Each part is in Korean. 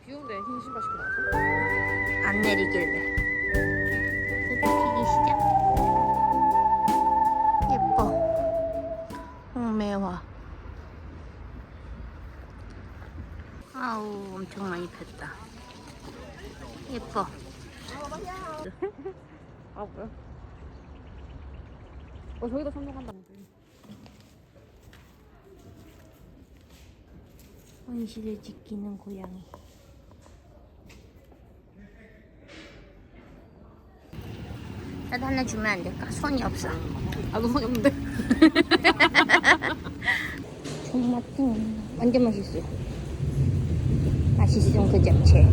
비운데 흰 신발 신고 나왔어? 안 내리길래. 소피기 시작. 예뻐. 홍매화 아우 엄청 많이 폈다. 예뻐. 아 뭐야? 어 저기도 선동한다. 헌시를 지키는 고양이 나도 하나 주면 안 될까? 손이 없어 아너 손이 없는데? 존맛탱 완전 맛있어 맛있음 그 자체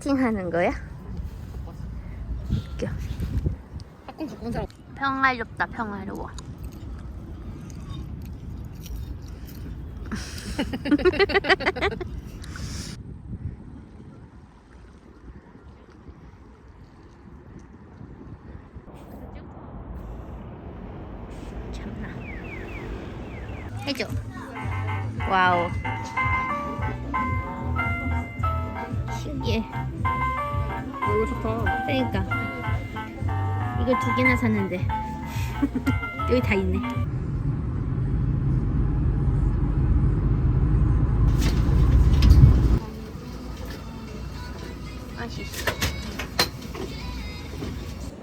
세팅하는 거야? 웃겨. 가끔 가끔 사람. 평화롭다 평화로워. 참나. 해줘. 와우. 이걸 두 개나 샀는데 여기 다 있네. 맛있어.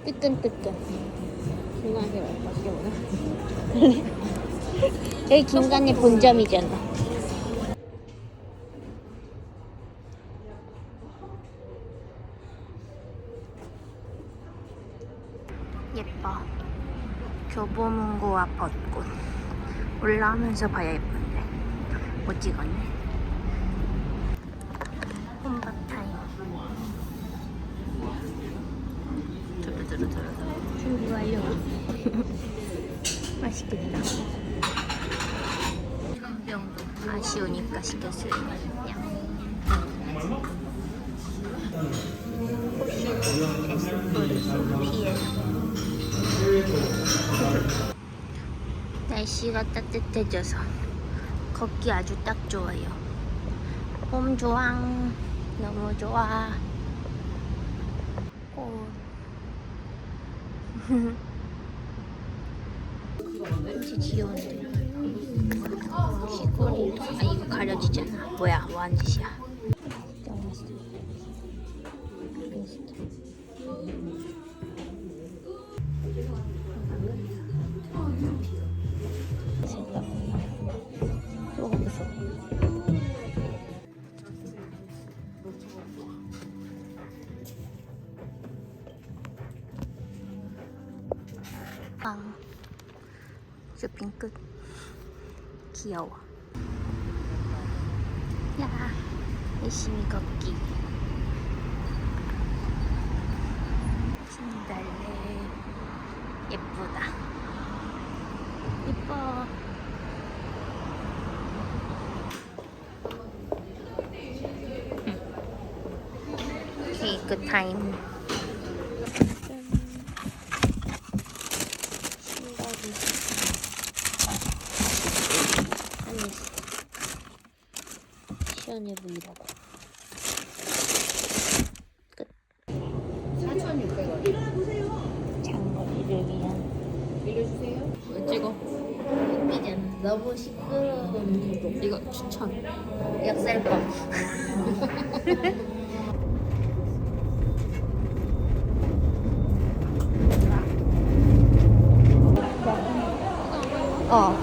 뜨끈뜨끈. 중간에 맛있게 먹네. 여기 김간이 본점이잖아. 예뻐. 교보문고와 벚꽃. 올라오면서 봐야 예쁜데. 못 찍었네. 혼밥 타임. 준비 완료. 맛있겠다. 병도 아쉬우니까 시켰어요. 양. 날씨가 따뜻해져서 걷기 아주 딱 좋아요. 봄 조항 너무 좋아. 꽃. 진짜 귀여운데. 시골이 아 이거 가려지잖아. 뭐야 뭐 하는 짓이야? 빵 쇼핑 끝 귀여워. 야 열심히 걷기. 진달래. 예쁘다. 예뻐. 케이크 타임 사전에 보려고. 끝. 4,600원. 장거리를 위한. 빌려주세요. 찍어. 미련. 너무 시끄러운 구독. 이거 추천. 역살법. 어.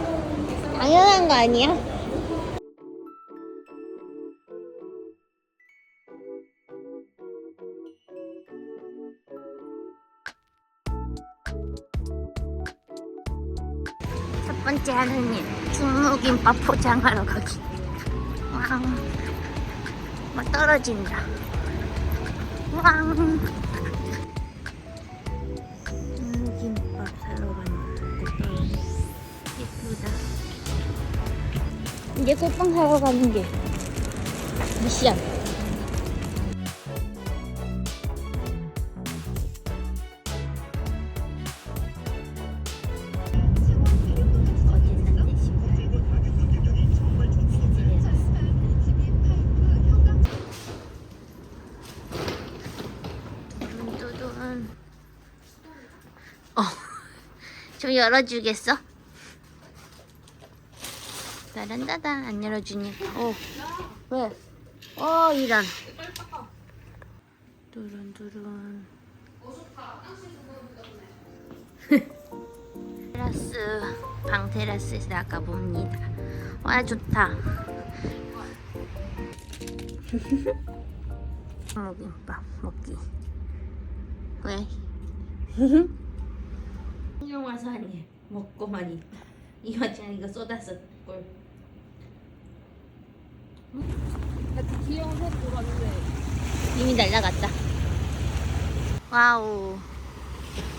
당연한 거 아니야? 번째 하는 일, 충무김밥 포장하러 가기. 왕. 뭐 떨어진다. 왕. 충무김밥 사러 가는. 예쁘다. 이제 꽃빵 사러 가는 게 미션. 좀 열어주겠어? 따란따단 안 열어주니까. 어, 왜? 어, 이런. 두run두룬. 테라스, 방 테라스에서 나가 봅니다. 와, 좋다. 무김밥 먹기. 왜? 한경 와서 하니 먹고만 있다. 이 마찬 이거 쏟았어 꿀. 그 귀여운 새 들어왔는데 이미 날라갔다. 와우.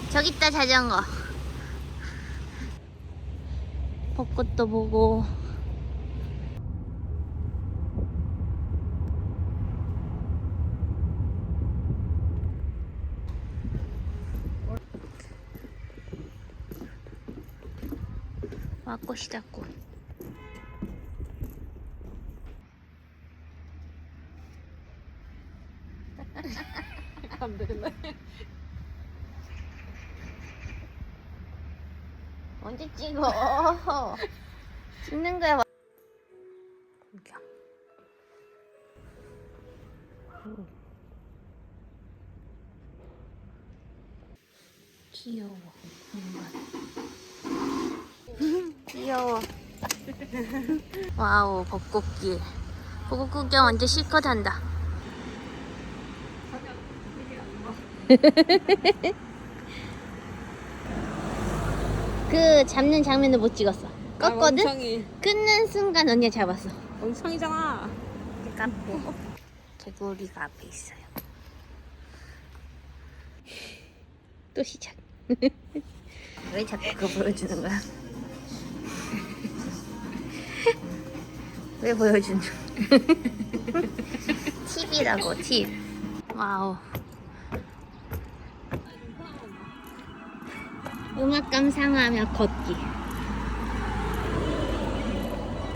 저기 있다 자전거. 벚꽃도 보고. 와 꽃이다 꽃. 안 되겠네. 언제 찍어? 찍는 거야. 구경. 귀여워. 정말. 귀여워. 와우, 벚꽃길. 벚꽃 구경 완전 실컷 한다. 그 잡는 장면을 못 찍었어. 껐거든? 멍청이. 끊는 순간 언니가 잡았어. 멍청이잖아. 카페. 개구리가 앞에 있어요. 또 시작. 왜 자꾸 그거 보여주는 거야? 왜 보여주는 거야? 팁이라고, 팁. 와우. 음악 감상하며 걷기.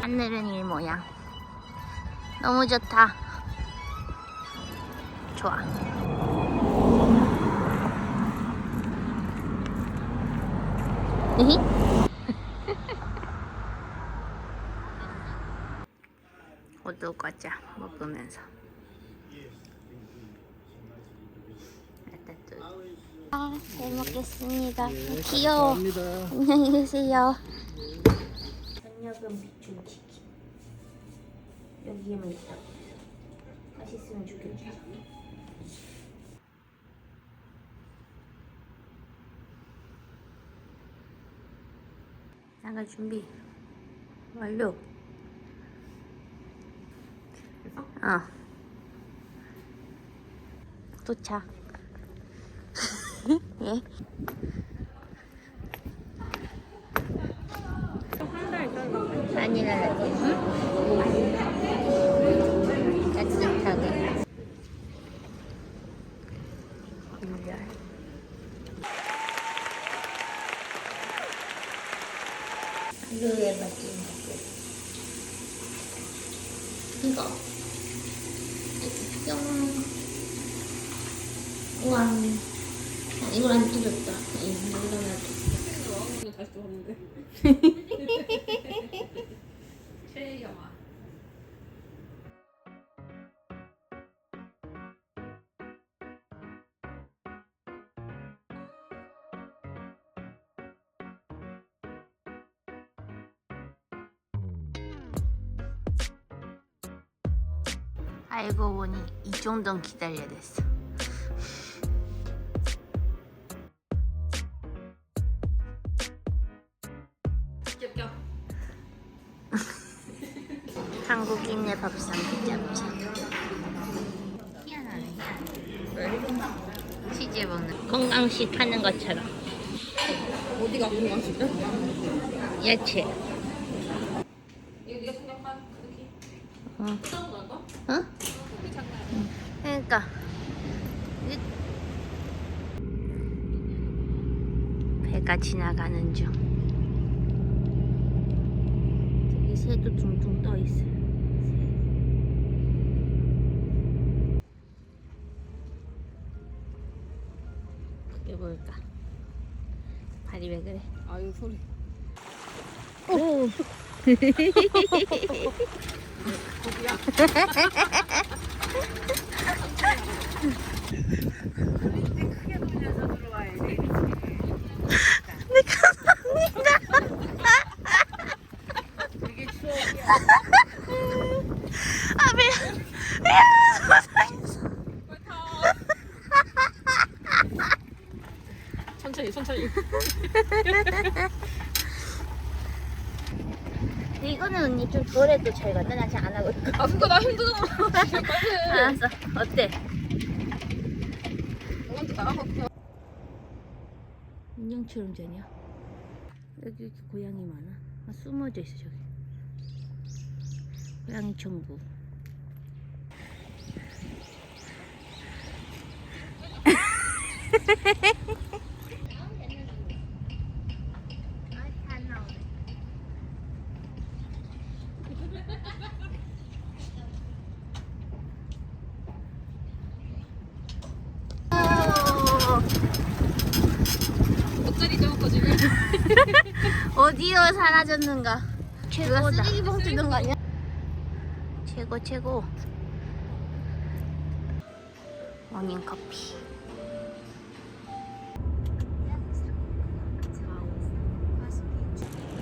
하늘은 일 모양. 너무 좋다. 좋아. 으히? 호두 과자 먹으면서. 아, 잘 먹겠습니다. 귀여워. 안녕히 계세요. 저녁은 비춘 치킨. 여기에만 있다. 맛있으면 좋겠다. 나갈 준비 완료. 어. 도착. 예? 라떼. 응? 따뜻하게. 물열. 하루에 맞은 거. 이거. 뿅. 우와. 아, 이걸 안 뜯었다. 이. 이거 다시 들었는데. 최애 영화. 알고 보니 이 정도는 기다려야 됐어. 한국인의 밥상 잡채. 희한하네. 치즈 먹는 건강식 하는 것처럼 어디가 궁금하시죠? 야채. 이거 네가 생각한 그렇게 어? 작은 걸까? 어? 크기 작나요? 그러니까 이- 배가 지나가는 중. 저기 새도 둥둥 떠 있어. 그게 뭘까? 발이 왜 그래? 아유 소리. 오. 아 배. 천천히 천천히. 이거는 언니 좀 덜해도 잘 간다. 나 지금 안 하고 있고. 아 그거 나. 지금 빨리. 알았어. 어때? 먼저 나가볼게요. 인형처럼 되냐? 여기 이렇게 고양이 많아. 아, 숨어져 있어 저기. 고양이 천국. 어디로 사라졌는가? 최고다. 쓰레기 봉투 넣은 거 아니야? 최고 최고. 모닝 커피.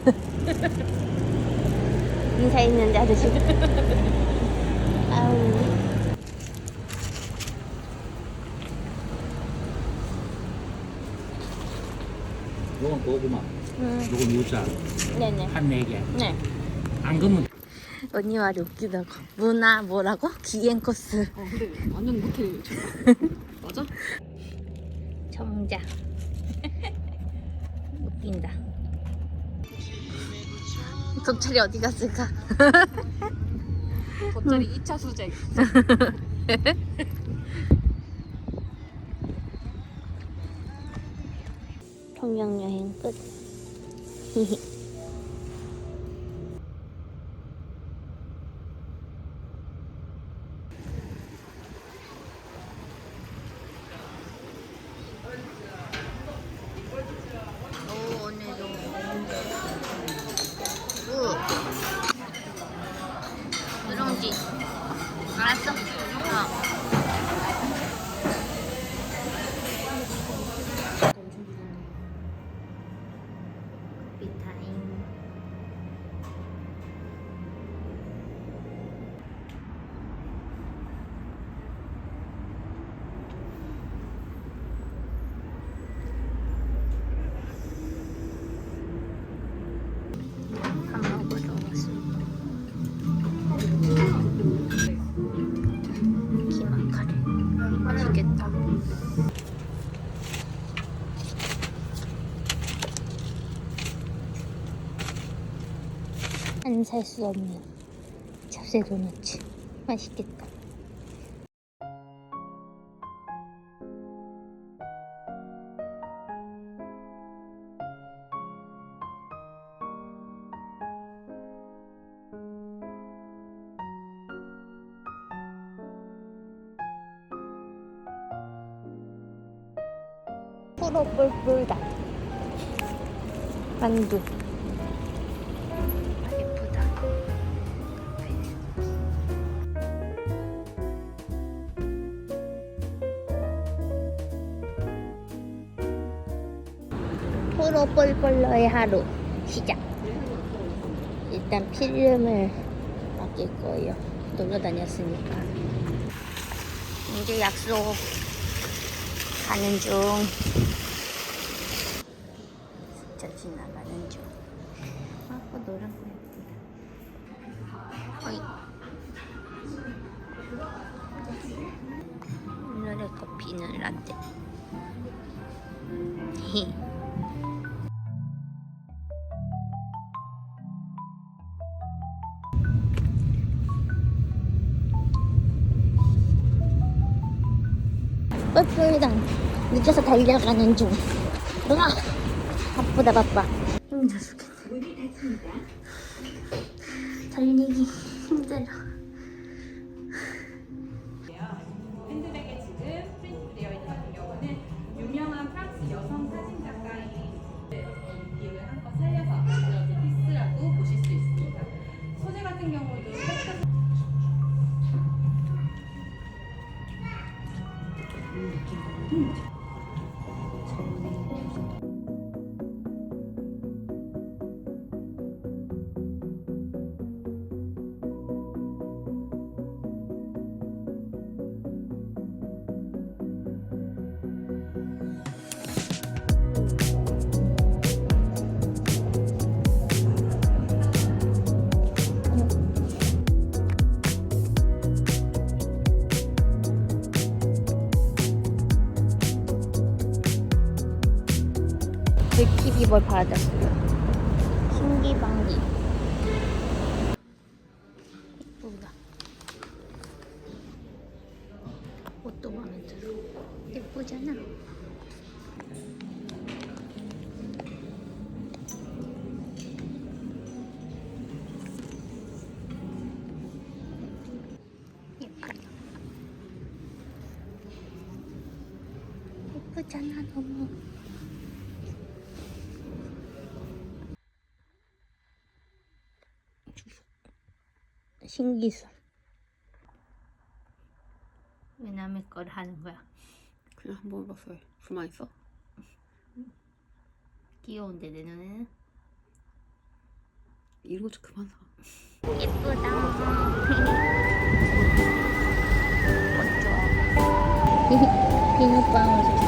인사했는데 아저씨. 아우. 요건 고구마, 음, 요건 유자 네네. 한네 개. 네. 안 그러면 언니 말이 웃기다고. 문화 뭐라고? 기행 코스. 어 근데 완전 못해. 맞아? 정자. 웃긴다. 돗자리 어디 갔을까? 돗자리 2차 수색. 평양 여행 끝. 오, 오늘도 우 누룽지 알았어? 어. 맛있겠다. 안 살 수 없는 찹쌀 도넛. 맛있겠다 뿔뿔다. 만두. 예쁘다 프로 뿔뿔러의 하루 시작. 일단 필름을 아낄 거예요. 놀러 다녔으니까. 이제 약속 가는 중. 진짜 지나가는 중. 아까 노란 거 예쁘다. 어이. 오늘의 커피는 라떼. 히. 버스랑 늦어서 달려가는 중. 으아! 바쁘다 바빠. 힘들어 죽겠네. 달리기 힘들어. 뭘 받았어요. 신기방기. 예쁘다. 옷도 마음에 들어. 예쁘잖아. 예쁘잖아 너무. 신기술. 왜 남의 걸 하는 거야? 그냥 한번 해봤어요. 불만 있어? 귀여운데 내 눈에는 이런 거좀 그만 사. 예쁘다. 비눗방울